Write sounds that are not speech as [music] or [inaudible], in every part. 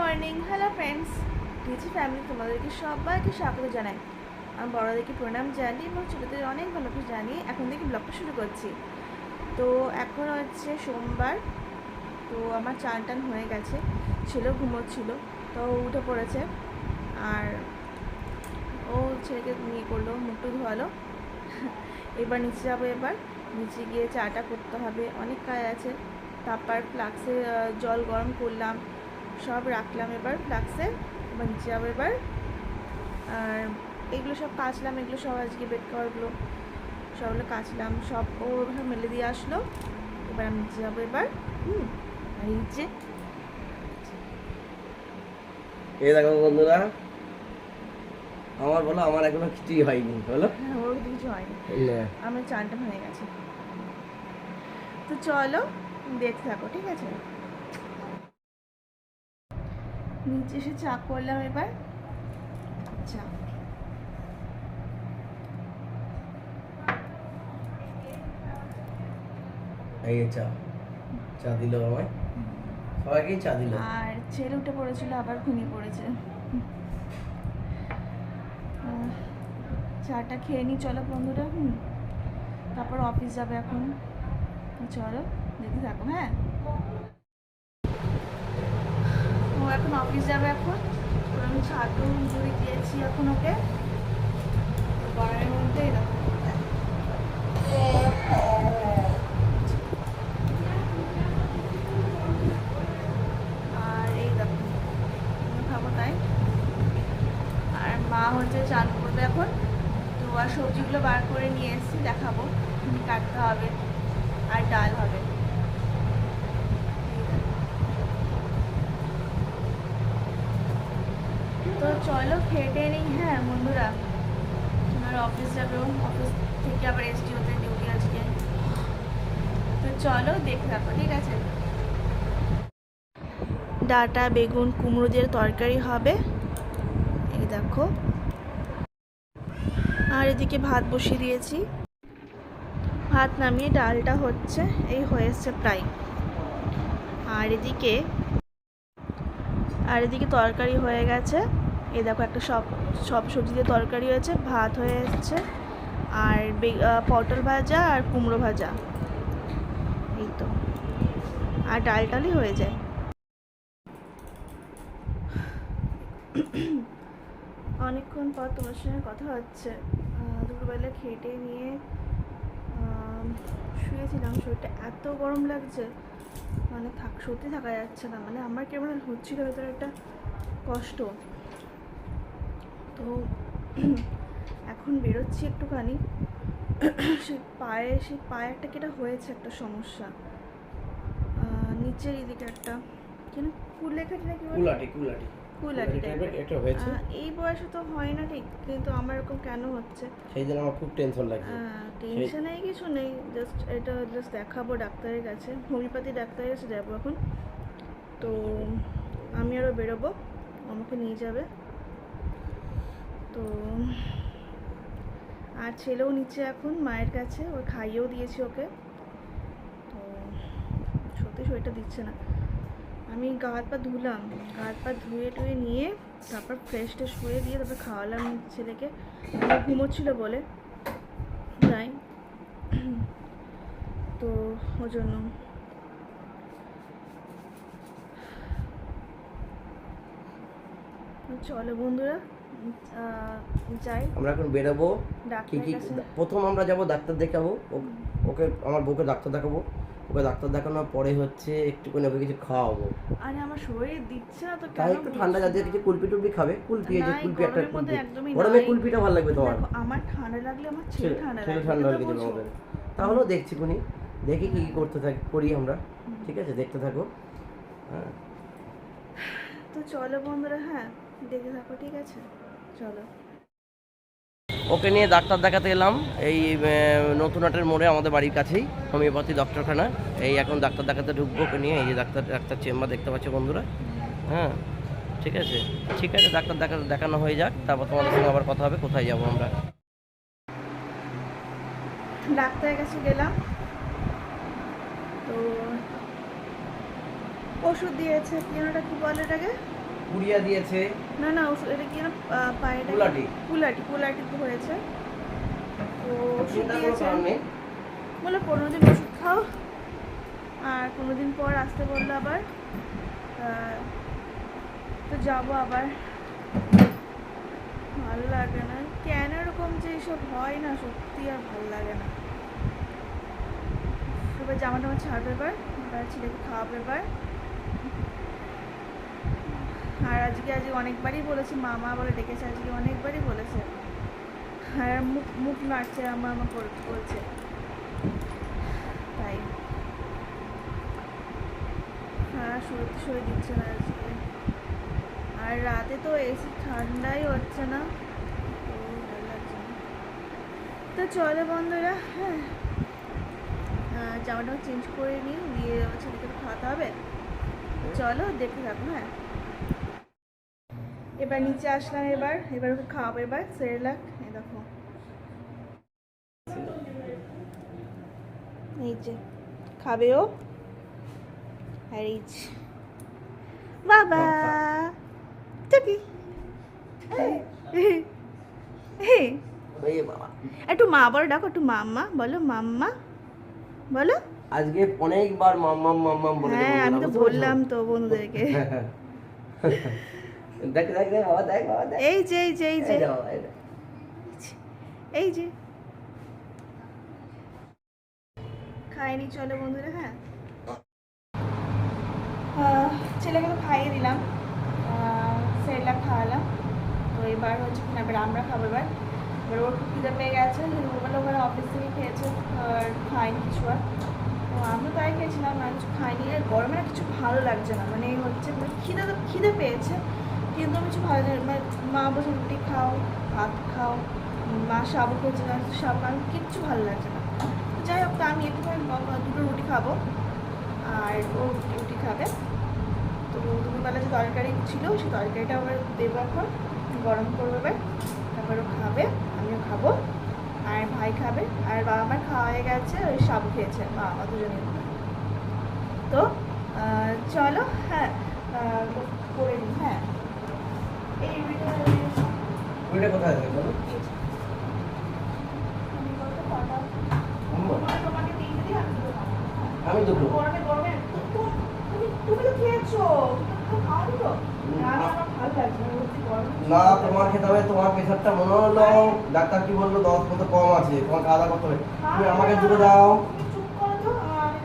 Morning. Hello friends D G family তোমাদেরকে সবাইকে স্বাগত জানাই। আমি বড়দেরকে প্রণাম জানি এবং ছোটোদের অনেক ভালোবাসা জানি এখন থেকে ব্লগটা শুরু করছি। তো এখন হচ্ছে সোমবার, তো আমার চান টান হয়ে গেছে। ছেলেও ঘুমোচ্ছিল, তো উঠে পড়েছে। আর ও ছেলেকে নিয়ে করল, মুখটু ধোয়ালো। এবার নিচে যাব এবার। নিচে গিয়ে চাটা করতে হবে। অনেক কাজ আছে। তারপর ফ্লাক্সে জল গরম করলাম। সব রাখলাম এবার ফ্লাক্সে এবার যাব এবার। আর এগুলো সব কাচলাম এগুলো সব আজকে বেড কভারগুলো সবগুলো কাচলাম সব ও মেলে দিয়ে আসলো। এবার আমি নিচে যাব এবার হুম আর এই দেখো বন্ধুরা আমার বলো আমার এখনও কিছুই হয়নি বলো। হ্যাঁ ওর কিছু হয়নি। আমার চানটা হয়ে গেছে। তো চলো দেখতে থাকো ঠিক আছে? নিচে এসে চা করলাম এবার। চা এই যে চা। চা দিল আমায়। সবাইকেই চা দিল। আর ছেলে উঠে পড়েছিল আবার ঘুমিয়ে পড়েছে। চাটা খেয়ে চলো বন্ধুরা। হুম। তারপর অফিস যাবে এখন। চলো দেখতে থাকো হ্যাঁ ও এখন অফিস যাবে এখন। আমি ছাত্র মুড়ি দিয়েছি এখন ওকে। গরমের মধ্যে এই দেখো আর এই দেখো আমিও খাব তাই আর মা হচ্ছে চান করবে এখন তো আর সবজিগুলো বার করে নিয়ে এসেছি দেখাবো কাটতে হবে আর ডাল হবে তো চলো খেটে নিই হ্যাঁ বন্ধুরা। আমার অফিস যাবে অফিস থেকে আবার এসটি হতে ডিউটি আজকে। তো চলো, দেখে রাখো, ঠিক আছে? ডাটা, বেগুন, কুমড়ো দিয়ে তরকারি হবে। এই দেখো। আর এদিকে ভাত বসিয়ে দিয়েছি। ভাত নামিয়ে ডালটা হচ্ছে, এই হয়েছে প্রায়। আর এদিকে আর এদিকে তরকারি হয়ে গেছে। এই দেখো একটা সব সব সবজি দিয়ে তরকারি হয়েছে, ভাত হয়ে এসছে আর পটল ভাজা আর কুমড়ো ভাজা। এই তো। আর ডাল টালই হয়ে যায়। অনেকক্ষণ পর তোমার সঙ্গে কথা হচ্ছে। দুপুরবেলা খেটে নিয়ে শুয়েছিলাম। শরীরটা এত গরম লাগছে। মানে থাক, সত্যি থাকা যাচ্ছে না। মানে আমার কেমন হচ্ছিল, ভেতরে একটা কষ্ট। তো এখন বেরোচ্ছি একটুখানি। সে পায়ে সেই পায়ে একটা কেটা হয়েছে একটা সমস্যা। নিচের এদিকে একটা। কেন? কুলেখাটি নাকি? কুলাটি কুলাটি। কুলাটি এটা হয়েছে। এই বয়সে তো হয় না ঠিক কিন্তু আমার এরকম কেন হচ্ছে? সেই জন্য আমার খুব টেনশন লাগছে। টেনশন নেই কিছু নেই জাস্ট এটা জাস্ট দেখাবো ডাক্তারের কাছে। হোমিওপ্যাথি ডাক্তারের কাছে যাব এখন। তো আমি আরও বেরোবো আমাকে নিয়ে যাবে। তো আর ছেলেও নিচে এখন, মায়ের কাছে। ও খাইয়েও দিয়েছি ওকে। তো সত্যি শরীরটা দিচ্ছে না। আমি গা হাত পা ধুলাম। গা হাত পা ধুয়ে টুয়ে নিয়ে তারপর ফ্রেশ ট্রেশ হয়ে দিয়ে তারপর খাওয়ালাম ছেলেকে। ঘুমোচ্ছিল বলে। তাই তো ওই জন্য। চলো বন্ধুরা। যাই। আমরা এখন বেরোবো। কি কি প্রথম আমরা যাব ডাক্তার দেখাবো। ওকে আমার বউকে ডাক্তার দেখাবো। ওকে ডাক্তার দেখানোর পরে হচ্ছে একটুখানি ওকে কিছু খাওয়াবো। আরে আমার শরীর দিচ্ছে না তো তাই একটু ঠান্ডা জাতীয়। কিছু কুলপি টুলপি খাবে? কুলপি এই যে কুলপি একটা কুলপি। গরমে কুলপিটা ভালো লাগবে তোমার। আমার ঠান্ডা লাগলে আমার ছেলে ঠান্ডা ছেলে লাগে ঠান্ডা এটা তো হলে কিছু বোঝো। আমাদের তাহলেও দেখছি কোনি। দেখি কি কি করতে থাকি করি আমরা। ঠিক আছে দেখতে থাকো। হ্যাঁ। তো চলো বন্ধুরা হ্যাঁ। দেখে থাকো ঠিক আছে? চলো। ওকে নিয়ে ডাক্তার দেখাতে এলাম। এই নতুন হাটের মোড়ে আমাদের বাড়ির কাছেই হোমিওপ্যাথি ডক্টরখানা। এই এখন ডাক্তার দেখাতে ঢুকবো ওকে নিয়ে। এই যে ডাক্তার ডাক্তার চেম্বার দেখতে পাচ্ছ বন্ধুরা। হ্যাঁ ঠিক আছে? ঠিক আছে ডাক্তার দেখা দেখানো হয়ে যাক। তারপর তোমাদের সঙ্গে আবার কথা হবে কোথায় যাব আমরা। ডাক্তারের কাছে গেলাম। তো ওষুধ দিয়েছে কি বলে এটাকে পুড়িয়া দিয়েছে। না না এটা কি না পায়েটা কুলাটি কুলাটি কুলাটি তো হয়েছে। তো ওষুধ দিয়েছে। বলে পনেরো দিন ওষুধ খাও। আর পনেরো দিন পর আসতে বলল আবার। তো যাব আবার। ভালো লাগে না। কেন এরকম যে এইসব হয় না? সত্যি আর ভালো লাগে না। এবার জামা টামা ছাড়বে এবার। এবার ছেলেকে খাওয়াবে এবার। আর আজকে আজকে অনেকবারই বলেছে মামা বলে ডেকেছে আজকে অনেকবারই বলেছে। আর মুখ মুখ নাড়ছে আমা আমার করে বলছে। তাই। হ্যাঁ সত্যি সরে দিচ্ছে না আজকে। আর রাতে তো এসি ঠান্ডাই হচ্ছে না। তো চলো বন্ধুরা হ্যাঁ। আহ, জামাটা চেঞ্জ করে নিই দিয়ে আমার ছেলেকে খাওয়াতে হবে। চলো দেখতে থাকো হ্যাঁ। এবার নিচে আসলাম এবার এবার ওকে খাওয়াবো এবার। সেরেলাক এই দেখো। এই যে খাবে ও? আর এই যে। বাবা! টুকি। একটু মা বলো ডাকো একটু মাম্মা। বলো মাম্মা। বলো। আজকে অনেকবার মাম্মাম মাম্মাম বলে হ্যাঁ আমি তো বললাম তো বন্ধুদেরকে। [laughs] দেখ দেখ দেখ বাবা দেখ বাবা দেখ। এই যে এই যে এই যে। এই যে। খাইনি চলো বন্ধুরা হ্যাঁ। ছেলেকে তো খাইয়ে দিলাম। সেটা খাওয়ালাম। তো এবার হচ্ছে কিনা এবার আমরা খাব এবার। এবার ওর খিদে পেয়ে গেছে ওগুলো ওখানে অফিস থেকে খেয়েছে আর খাইনি কিছু আর। তো আমরা তাই খেয়েছিলাম আর কিছু খাইনি। আর গরমে না কিছু ভালো লাগছে না। মানে হচ্ছে মানে খিদে তো খিদে পেয়েছে। কিন্তু আমি কিছু ভালো লাগে মানে মা বসে রুটি খাও, ভাত খাও, মা সাবু খেয়েছে না, সাবু আমি কিচ্ছু ভালো লাগছে না। তো যাই হোক, তো আমি একটু দুটো রুটি খাব, আর ও রুটি খাবে। তো দুপুরবেলা যে তরকারি ছিল সেই তরকারিটা আবার দেবো এখন, গরম করব তারপর খাবে, আমিও খাব, আর ভাই খাবে, আর বাবা আমার খাওয়া হয়ে গেছে, ওই সাবু খেয়েছে বাবা দুজনে। তো চলো হ্যাঁ করে নিই হ্যাঁ। ওইটা কোথায় আছে বলো? আমি দুটো। গরমে গরমে তুমি- তো খেয়েছো না, তোমার খেতে হবে তোমার প্রেশারটা মনে হলো ডাক্তার কি বলল? দশ মতো কম আছে তোমার খাওয়া দাওয়া করতে হবে। তুমি আমাকে দুটো দাও।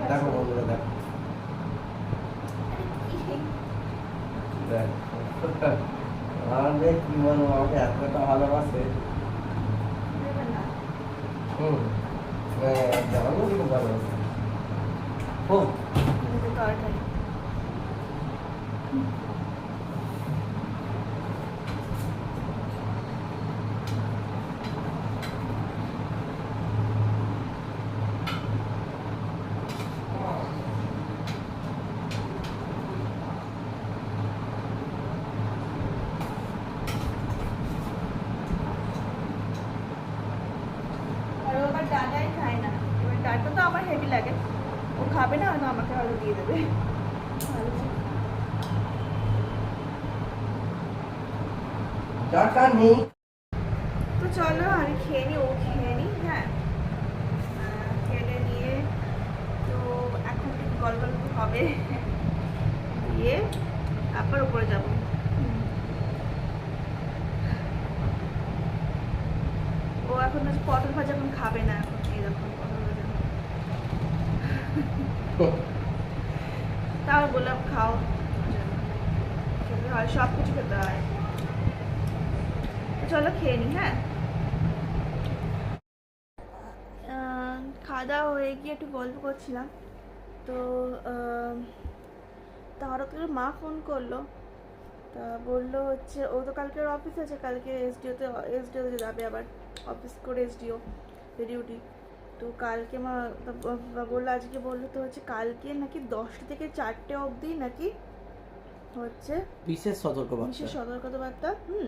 দেখো বন্ধুরা দেখো। দেখ। আমাদের কি আমাকে এতটা ভালোবাসে। হুম হ্যাঁ, জানো কি ভালোবাসে এই যে তরকারি। আর ও আবার ডাটাই খায় না এবার ডাটা তো আমার হেভি লাগে ও খাবে না হয়তো আমাকে হয়তো দিয়ে দেবে ভালো। ডাটা নেই তো চলো আমি খেয়ে নিই ও খেয়ে নিই হ্যাঁ। খেয়ে নিয়ে তো এখন একটু গল্প গল্প হবে। দিয়ে তারপর উপরে যাব। ও এখন হচ্ছে পটল ভাজা এখন খাবে না এখন এই দেখো পটল ভাজা। তাও বললাম খাও। হয় সব কিছু খেতে হয়। চলো খেয়ে নিই হ্যাঁ? খাওয়া দাওয়া হয়ে গিয়ে একটু গল্প করছিলাম। তো তা মা ফোন করল। তা বলল হচ্ছে, ও তো কালকে অফিস আছে, কালকে এসডিওতে এসডিওতে যাবে আবার। অফিস করে এসডিও ডিউটি তো কালকে মা বলল আজকে বলল তো হচ্ছে কালকে নাকি দশটা থেকে চারটে অবধি নাকি হচ্ছে বিশেষ সতর্ক বিশেষ সতর্কতাবার্তা হুম।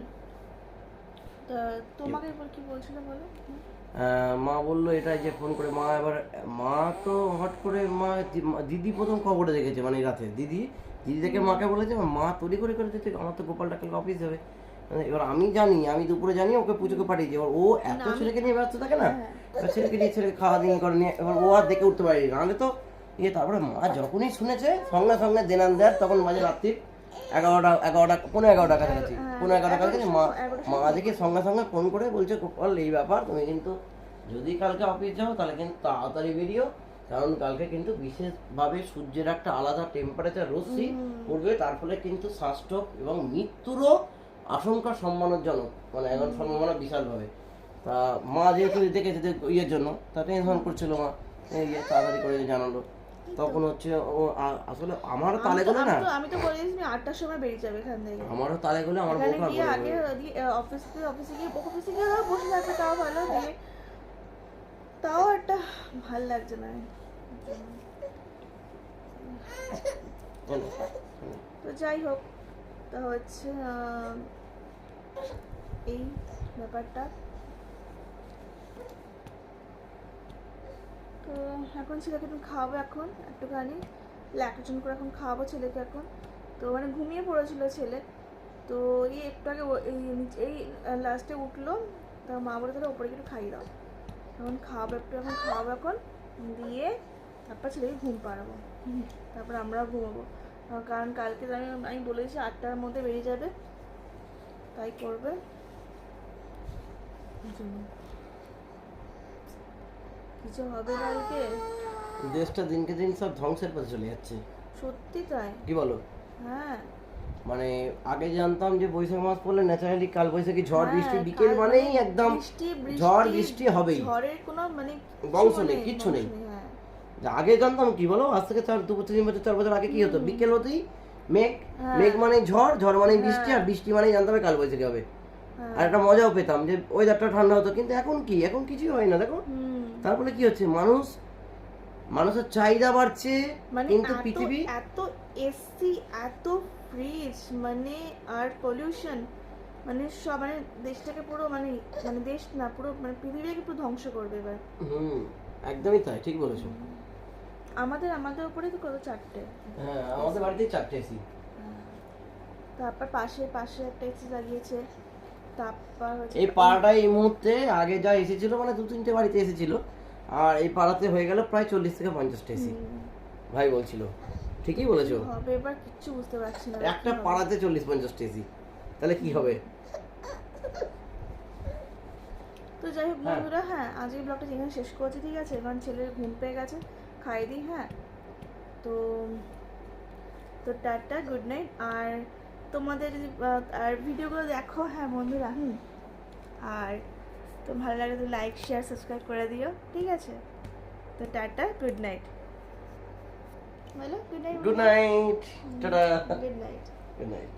তোমাকে এবার কি বলছিল বলো। মা বলল এটা যে ফোন করে মা এবার মা তো হট করে মা দিদি প্রথম খবরে দেখেছে মানে রাতে দিদি দিদি থেকে মাকে বলেছে মা তৈরি করে করে দিতে আমার তো গোপালটা কালকে অফিস যাবে। এবার আমি জানি আমি দুপুরে জানি ওকে পুজোকে পাঠিয়েছি এবার ও এত ছেলেকে নিয়ে ব্যস্ত থাকে না হ্যাঁ। এবার ছেলেকে নিয়ে ছেলেকে খাওয়া দিয়ে করে নিয়ে এবার ও আর দেখে উঠতে পারেনি। নাহলে তো ইয়ে তারপরে মা যখনই শুনেছে সঙ্গে সঙ্গে দেনান দেয় তখন মাঝে রাত্রি এগারোটা এগারোটা পনেরো এগারোটা কাছাকাছি। হ্যাঁ, পনেরো এগারোটা কাছাকাছি মা মা দেখে সঙ্গে সঙ্গে ফোন করে বলছে গোপাল এই ব্যাপার তুমি কিন্তু যদি কালকে অফিস যাও তাহলে কিন্তু তাড়াতাড়ি বেরিও কারণ কালকে কিন্তু বিশেষভাবে সূর্যের একটা আলাদা টেম্পারেচার রশ্মি পড়বে তার ফলে কিন্তু শ্বাসস্ট্রোক এবং মৃত্যুরও আশঙ্কা সম্মানজনক মানে এখন সম্ভাবনা বিশালভাবে। তা মা যেহেতু দেখেছে যে ইয়ের জন্য তা টেনশন করছিল মা এই তাড়াতাড়ি করে জানালো। তখন হচ্ছে ও আসলে আমারও তালে গেলে না? আমি তো বলে দিয়েছি আটটার সময় বেরিয়ে যাবে এখান থেকে। আমারও তালে গেলে আমার এখানে বোকা আগে অফিস অফিসে গিয়ে অফিসে গিয়ে বসে থাকবে তাও ভালো দিয়ে তাও একটা ভালো লাগছে না। তো যাই হোক তা হচ্ছে এই ব্যাপারটা। তো এখন ছেলেকে একটু খাওয়াবো এখন, একটুখানি। ল্যাকটেশন করে এখন খাওয়াবো ছেলেকে এখন। তো মানে ঘুমিয়ে পড়েছিল ছেলে। তো এই একটু আগে এই লাস্টে উঠল। তা মা বলে তাহলে ওপরে একটু খাইয়ে দাও। এখন খাওয়াবো, একটু এখন খাওয়াবো এখন। দিয়ে তারপর ছেলেকে ঘুম পাড়াবো। তারপর আমরাও ঘুমাবো। কারণ কালকে আমি আমি বলেছি আটটার মধ্যে বেরিয়ে যাবে। তাই করবে। কিছু হবে কালকে দেশটা দিনকে দিন সব ধ্বংসের পথে চলে যাচ্ছে। সত্যি তাই? কি বলো? হ্যাঁ। মানে আগে জানতাম যে বৈশাখ মাস পড়লে ন্যাচারালি কাল বৈশাখী ঝড় হ্যাঁ, বৃষ্টি বিকেল মানেই মানে একদম ঝড় বৃষ্টি হবেই। ঝড়ের কোনো মানে বংশ নেই, কিচ্ছু নেই। হ্যাঁ। আগে জানতাম কি বলো? আজ থেকে চার দু বছর তিন বছর চার বছর আগে কি হতো? বিকেল হতেই মেঘ হ্যাঁ। মেঘ মানে ঝড় ঝড় মানে বৃষ্টি আর বৃষ্টি মানেই জানতাম কাল বৈশাখী হবে। হ্যাঁ। আর একটা মজাও পেতাম যে ওয়েদারটা ঠান্ডা হতো কিন্তু এখন কি? এখন কিছুই হয় না দেখো। তারপরে কি হচ্ছে? মানুষ মানুষের চাহিদা বাড়ছে মানে কিন্তু পৃথিবী এত এসি এত ফ্রিজ মানে আর পলিউশন মানে সব মানে দেশটাকে পুরো মানে মানে দেশ না পুরো মানে পৃথিবীকে পুরো ধ্বংস করবে এবার। হুম একদমই তাই ঠিক বলেছ। আমাদের আমাদের উপরে তো কত চারটে? হ্যাঁ আমাদের বাড়িতেই চারটে এসি তারপর পাশে পাশে একটা এসি লাগিয়েছে। তারপর এই পাড়াটায় এই মুহূর্তে আগে যা এসেছিল মানে দু তিনটে বাড়িতে এসেছিল আর এই পাড়াতে হয়ে গেল প্রায় চল্লিশ থেকে পঞ্চাশটা এসি ভাই বলছিল। ঠিকই বলেছ। হবে? এবার কিচ্ছু বুঝতে পারছি না। একটা পাড়াতে চল্লিশ পঞ্চাশটা এসি তাহলে কি হবে? তো যাই হোক হ্যাঁ। বন্ধুরা হ্যাঁ আজকের ব্লগটা যেখানে শেষ করছি ঠিক আছে? কারণ ছেলের ঘুম পেয়ে গেছে। খাই দিই হ্যাঁ তো তো টাটা গুড নাইট আর তোমাদের আর ভিডিওগুলো দেখো হ্যাঁ বন্ধুরা হুম আর তো ভালো লাগে তো লাইক শেয়ার সাবস্ক্রাইব করে দিও ঠিক আছে তো টাটা গুড নাইট বলো good night good night tata good night good night